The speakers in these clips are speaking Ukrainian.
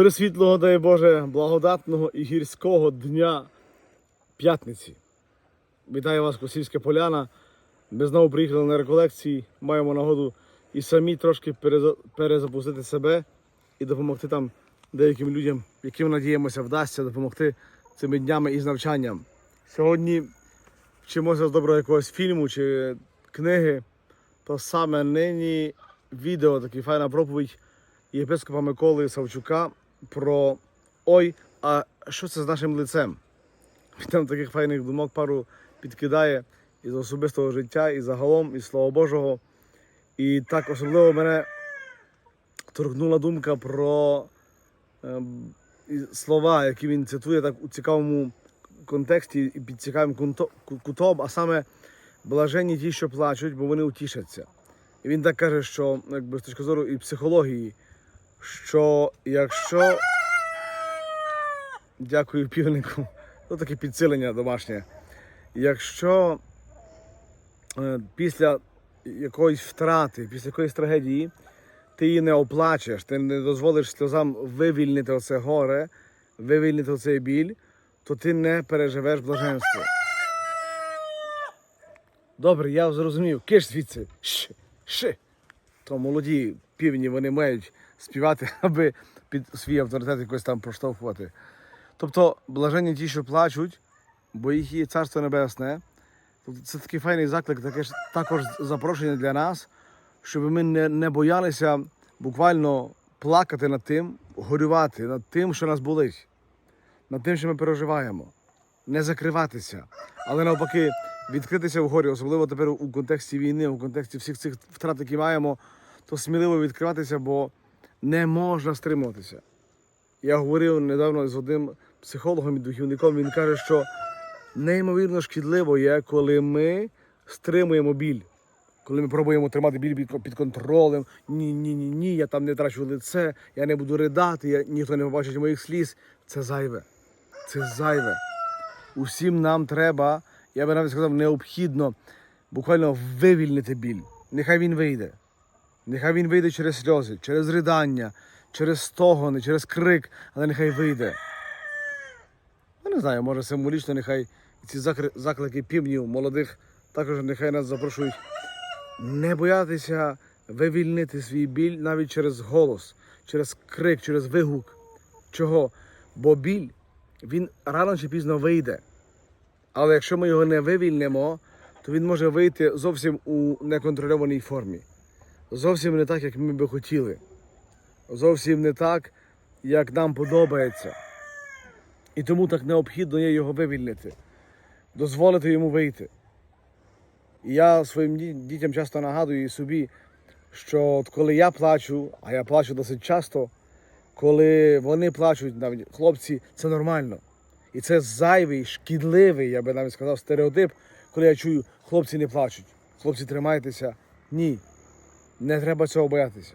Дуже світлого, дай Боже, благодатного і гірського дня п'ятниці. Вітаю вас, Косівська Поляна. Ми знову приїхали на реколекції. Маємо нагоду і самі трошки перезапустити себе і допомогти там деяким людям, яким надіємося, вдасться допомогти цими днями із навчанням. Сьогодні вчимося з доброго якогось фільму чи книги. То саме нині відео, така файна проповідь єпископа Миколи Савчука про ой, а що це з нашим лицем? Він там таких файних думок пару підкидає із особистого життя, і загалом, із Слова Божого. І так особливо мене торкнула думка про і слова, які він цитує так у цікавому контексті і під цікавим кутом, а саме блаженні ті, що плачуть, бо вони утішаться. І він так каже, що якби з точки зору і психології, що якщо дякую півнику, ну таке підсилення домашнє. Якщо е, після якоїсь втрати, після якоїсь трагедії, ти її не оплачеш, ти не дозволиш сльозам вивільнити оце горе, вивільнити оцей біль, то ти не переживеш блаженство. Добре, я зрозумів. Киш звідси. Щ, щ. То молоді півні вони мають співати, аби під свій авторитет якось там проштовхувати. Тобто, блаженні ті, що плачуть, бо їх є царство небесне. Тобто це такий файний заклик, таке ж також запрошення для нас, щоб ми не, не боялися буквально плакати над тим, горювати над тим, що нас болить, над тим, що ми переживаємо, не закриватися, але навпаки відкритися в горі, особливо тепер у контексті війни, у контексті всіх цих втрат, які маємо, то сміливо відкриватися, бо не можна стримуватися. Я говорив недавно з одним психологом і духівником. Він каже, що неймовірно шкідливо є, коли ми стримуємо біль. Коли ми пробуємо тримати біль під, контролем, ні, ні, ні, ні, я там не трачу лице, я не буду ридати, я, ніхто не побачить моїх сліз. Це зайве. Це зайве. Усім нам треба, я би навіть сказав, необхідно буквально вивільнити біль. Нехай він вийде. Нехай він вийде через сльози, через ридання, через стогони, через крик, але нехай вийде. Я не знаю, може символічно, нехай ці заклики півнів молодих також нехай нас запрошують не боятися вивільнити свій біль навіть через голос, через крик, через вигук. Чого? Бо біль, він рано чи пізно вийде. Але якщо ми його не вивільнимо, то він може вийти зовсім у неконтрольованій формі. Зовсім не так, як ми би хотіли. Зовсім не так, як нам подобається. І тому так необхідно є його вивільнити, дозволити йому вийти. І я своїм дітям часто нагадую і собі, що от коли я плачу, а я плачу досить часто, коли вони плачуть, навіть хлопці, це нормально. І це зайвий, шкідливий, я би навіть сказав, стереотип, коли я чую, хлопці не плачуть, хлопці тримайтеся. Ні, не треба цього боятися.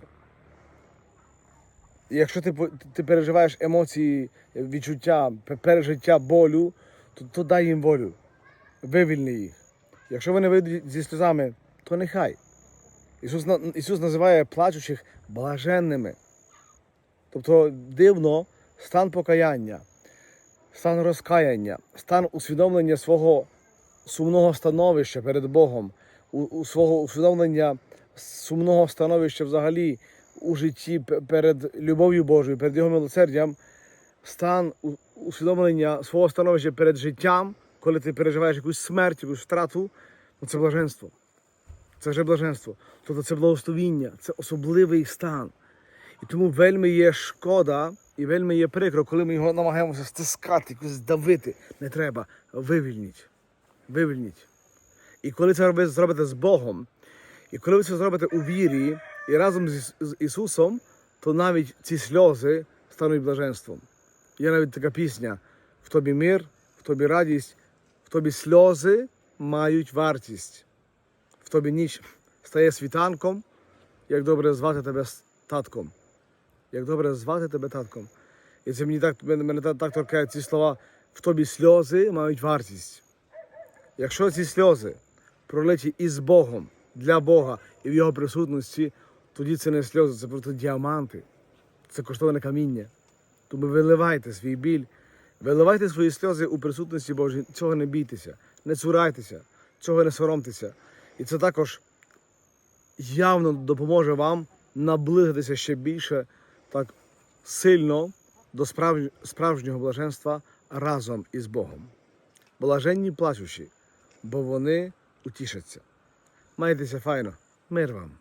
Якщо ти, ти переживаєш емоції, відчуття, пережиття болю, то, то дай їм волю, вивільни їх. Якщо вони вийдуть зі сльозами, то нехай. Ісус, Ісус називає плачучих блаженними. Тобто дивно стан покаяння, стан розкаяння, стан усвідомлення свого сумного становища перед Богом, у, у свого усвідомлення сумного становища взагалі у житті перед любов'ю Божою, перед Його милосердям, стан усвідомлення свого становища перед життям, коли ти переживаєш якусь смерть, якусь втрату, ну це блаженство. Це вже блаженство. Тобто це благословіння, це особливий стан. І тому вельми є шкода і вельми є прикро, коли ми його намагаємося стискати, якось давити. Не треба. Вивільніть. Вивільніть. І коли це зробите з Богом, і коли ви це зробите у вірі і разом з, Ісусом, то навіть ці сльози стануть блаженством. Є навіть така пісня: в тобі мир, в тобі радість, в тобі сльози мають вартість, в тобі ніч стає світанком, як добре звати тебе татком. Як добре звати тебе татком. І це мені так, мене, так, торкають ці слова. В тобі сльози мають вартість. Якщо ці сльози пролиті із Богом, для Бога і в Його присутності, тоді це не сльози, це просто діаманти, це коштовне каміння. Тому виливайте свій біль, виливайте свої сльози у присутності Божій. Цього не бійтеся, не цурайтеся, цього не соромтеся. І це також явно допоможе вам наблизитися ще більше так сильно до справжнього блаженства разом із Богом. Блаженні плачущі, бо вони утішаться. Майтеся файно, мир вам!